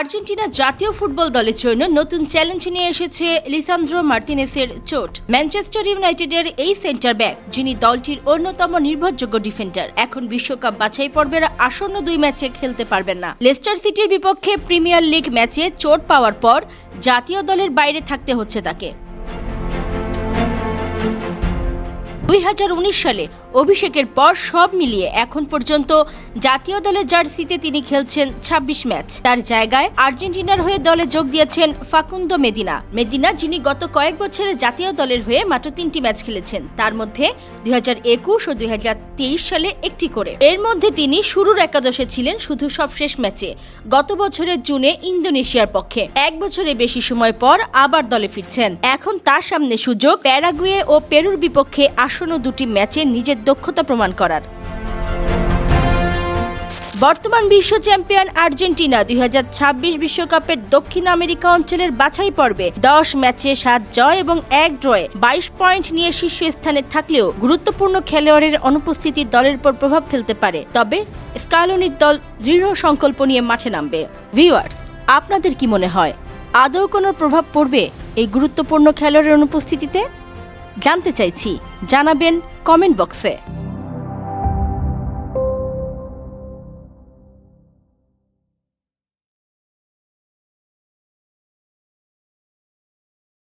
Argentina জাতীয় football দলের জন্য নতুন চ্যালেঞ্জ নিয়ে এসেছে লিসান্দ্রো মার্টিনেসের চোট। ম্যানচেস্টার ইউনাইটেডের এই সেন্টার ব্যাক যিনি দলটির অন্যতম নির্ভরযোগ্য ডিফেন্ডার এখন বিশ্বকাপ বাছাই পর্বের আসন্ন দুই ম্যাচে খেলতে পারবেন না। লেস্টার সিটির বিপক্ষে প্রিমিয়ার লিগ ম্যাচে চোট পাওয়ার পর জাতীয় দলের বাইরে থাকতে হচ্ছে তাকে। দুই হাজার উনিশ সালে অভিষেকের পর সব মিলিয়ে এখন পর্যন্ত জাতীয় দলের জার্সিতে তিনি খেলছেন ২৬ ম্যাচ। তার জায়গায় আর্জেন্টিনার হয়ে দলে যোগ দিয়েছেন ফাকুন্দো মেদিনা। মেদিনা যিনি গত কয়েক বছরে জাতীয় দলের হয়ে মাত্র তিনটি ম্যাচ খেলেছেন, তার মধ্যে দুই হাজার একুশ ও দুই হাজার তেইশ সালে একটি করে। এর মধ্যে তিনি শুরুর একাদশে ছিলেন শুধু সবশেষ ম্যাচে, গত বছরের জুনে ইন্দোনেশিয়ার পক্ষে। এক বছরের বেশি সময় পর আবার দলে ফিরছেন। এখন তার সামনে সুযোগ, প্যারাগুয়ে ও পেরুর বিপক্ষে আসন্ন দুটি ম্যাচে নিজের দক্ষতা প্রমাণ করার। বর্তমান বিশ্ব চ্যাম্পিয়ন আর্জেন্টিনা দুই বিশ্বকাপের দক্ষিণ আমেরিকা অঞ্চলের বাছাই পর্বে দশ ম্যাচে সাত জয় এবং এক ড্রয়ে বাইশ পয়েন্ট নিয়ে শীর্ষ স্থানে থাকলেও গুরুত্বপূর্ণ খেলোয়াড়ের অনুপস্থিতি দলের উপর প্রভাব ফেলতে পারে। তবে স্কালোনির দল দৃঢ় সংকল্প নিয়ে মাঠে নামবে। ভিউয়ার্স, আপনাদের কি মনে হয়? আদৌ কোনো প্রভাব পড়বে এই গুরুত্বপূর্ণ খেলোয়াড়ের অনুপস্থিতিতে? জানতে চাইছি জানাবেন কমেন্ট বক্সে।